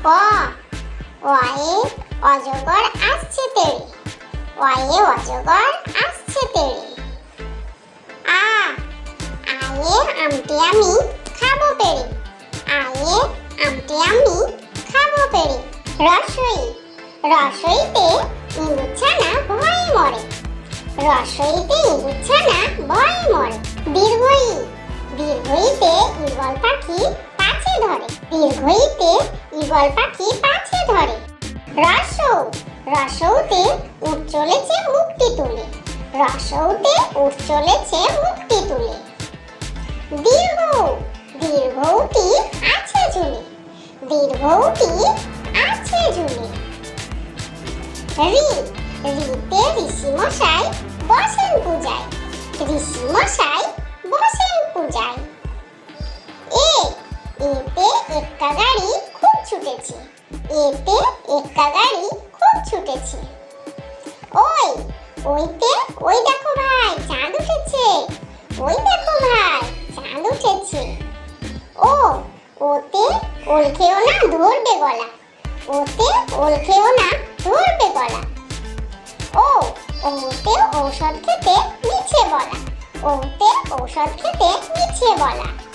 ক অয়ে অজগর আসছে তেড়ে অয়ে অজগর আসছে তেড়ে আ, আয়ে আমটি আমি খাব পেড়ে আয়ে আমটি আমি খাব পেড়ে রসই, রসইতে ইঁদুরছানা ভয়ে মরে। রসইতে ইঁদুরছানা ভয়ে মরে। দীর্ঘই, দীর্ঘইতে ঈগল পাখি পাছে ধরে। দীর্ঘইতে ঈগল পাখি পাছে ধরে? রসৌ রসৌতে উঠ চলেছে মুক্তি তুলে। রসৌতে উঠ চলেছে মুক্তি তুলে। দীর্ঘ দীর্ঘটি আছে ঝুলে। দীর্ঘটি আছে ঝুলে। ঋ ঋতে ঋষি মশাই বসেন পূজায়। ঋষি মশাই বসেন পূজায়। এ, এতে এক্কা গাড়ি এতে এক্কা গাড়ি খুব ছুটেছে। ওই, ওইতে, ওই দেখো ভাই, চাঁদ উঠেছে। ওই দেখো ভাই, চাঁদ উঠেছে। ও, ওতে ওল খেও না ধরবে গলা। ওতে ওল খেও না ধরবে গলা। ও, ওতে ঔষধ খেতে মিছে বলা। ওতে ঔষধ খেতে মিছে বলা।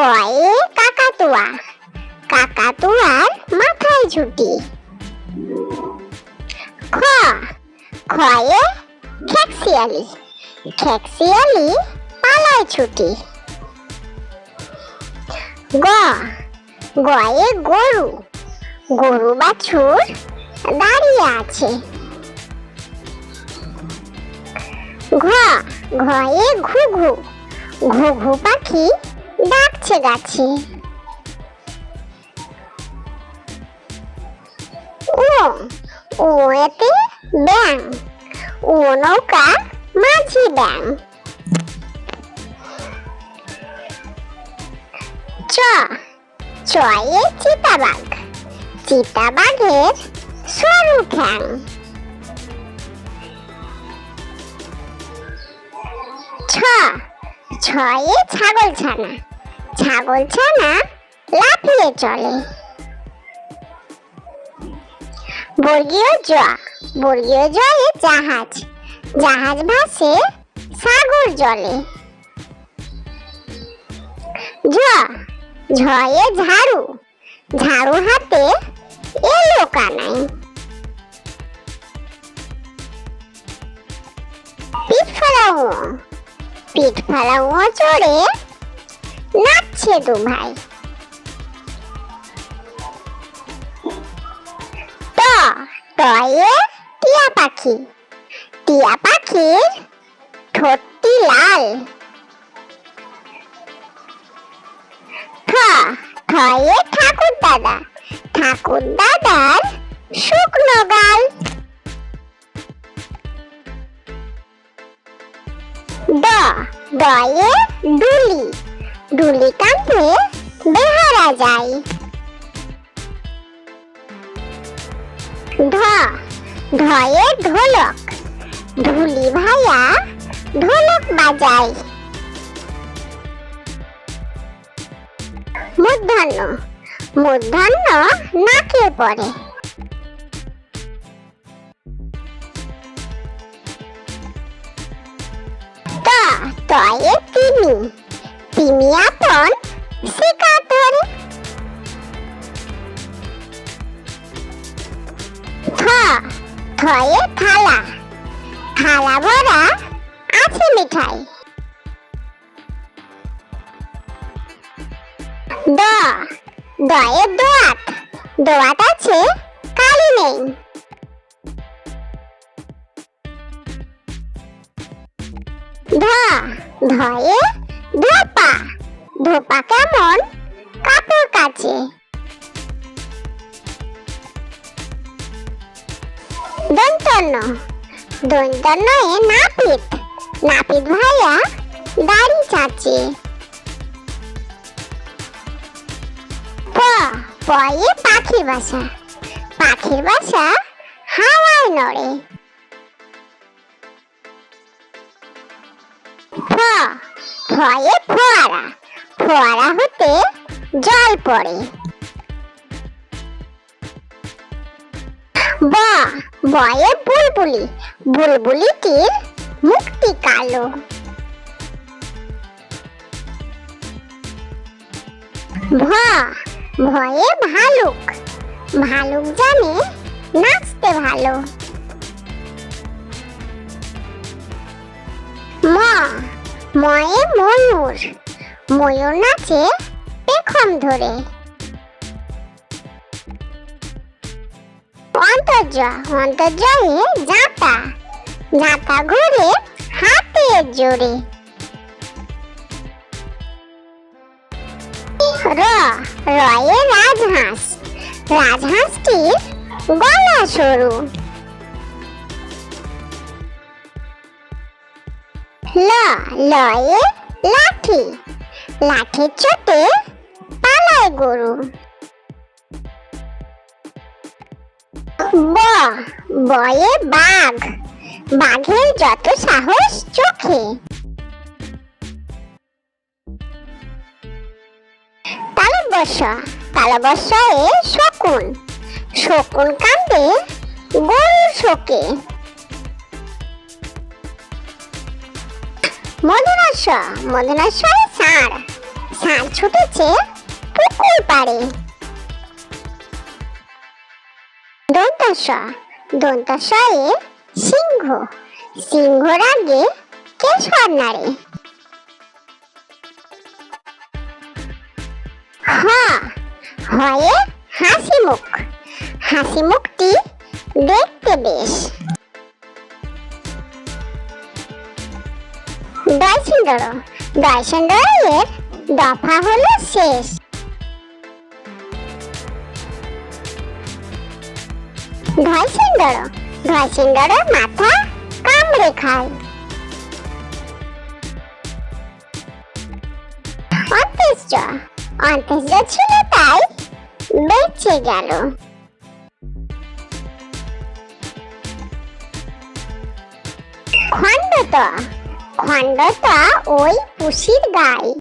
কয়ে কাকাতুয়া। কাকাতুয়ার মাথায় ঝুটি। খ খয়ে খেকশিয়ালি খেকশিয়ালি পালায় ছুটি। গ, গয়ে গরু। গরু বাছুর দাঁড়িয়ে আছে। ঘ, ঘয়ে ঘুঘু। ঘুঘু পাখি ডাকছে গাছে। ও ওয়েতে ব্যাং ও নৌকা মাঝি ব্যাং চ চয়ে চিতাবাঘ। চিতাবাঘের সরু ঠ্যাং। ছ ছয়ে ছাগল ছানা ছাগল ছানা লাফিয়ে চলে। বর্গীয় জ, বর্গীয় জয়ে জাহাজ। জাহাজ ভাসে সাগর জলে। ঝ ঝয়ে ঝাড়ু। ঝাড়ু হাতে এলো কানাই। পিঠ ফেলাও। পিঠ ফেলাও চড়ে নাচছে দু ভাই। ট টয়ে টিয়া পাখি। টিয়া পাখির ঠোঁটটি লাল। ঠ ঠয়ে ঠাকুর দাদা। ঠাকুর দাদার শুকনো গাল। ড ডয়ে ডুলি ডুলি কাঁধে বেহারা যায় ঢ ঢয়ে ঢোলক ঢুলি ভাইয়া ঢোলক বাজায় মূর্ধন্য মূর্ধন্য নাকে পড়ে। ত, তয়ে তিমি শিকার ধরে থ থয়ে থালা থালা ভরা আছে মিঠাই দ দয়ে দোয়াত দোয়াত আছে কালি নেই ধ ধয়ে ধোপা। ধোপা কেমন? কাপড় কাচে। দন্তন্য। এ নাপিত। নাপিত ভাইয়া দাড়ি চাচে। প। পয়ে পাখির বাসা। পাখির বাসা হাওয়ায় নড়ে। ফ ফয়ে ফোয়ারা। ফোয়ারা হতে জল পড়ে। ব, বয়ে বুলবুলি। বুলবুলিটির মুক্তি কালো। ভ, ভয়ে ভালুক। ভালুক জানে নাচতে ভালো। ম ময়ে ময়ূর ময়ূর নাচে পেখম ধরে। অন্তর্য অন্তর্জয়ে জাতা জাতা ঘুরে হাতে জোরে। র, রয়ে রাজহাঁস, রাজহাঁসটির গলা সরু। ল লয়ে লাঠি। লাঠির চোটে পালায় গরু। ব, বয়ে বাঘ। বাঘের যত সাহস চোখে। তালবস্য এ শকুন। শকুন কান্দে গরুর শোকে। মধুরাস্য এ ষাঁড় ষাঁড় ছুটেছে পুকুর পাড়ে। দন্তাস্য এ সিংহ। সিংহর আগে কেশর হ, হয়ে হাসি মুখ হাসি মুখটি দেখতে বেশ। দয়সিন্দর দয়সিন্দর দফা হলো শেষ। ধয়সিন্দর, ধয়সিন্দরের মাথা কামড়ে খায়। অন্ত্যেষ্য অন্ত্যেষ্য ছিল তাই বেঁচে গেল। খণ্ডত খণ্ডত ওই পুষির গায়ে।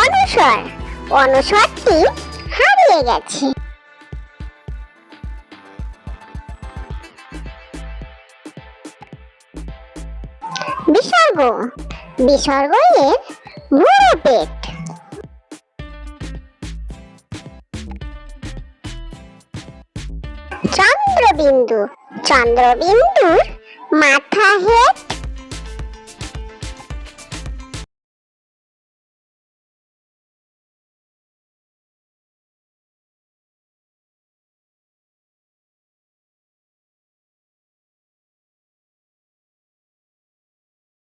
অনুসর অনুসরটি হারিয়ে গেছে। বিসর্গ বিসর্গ এর বুড়ো পেট। চন্দ্রবিন্দু চন্দ্রবিন্দুর মাথা হেড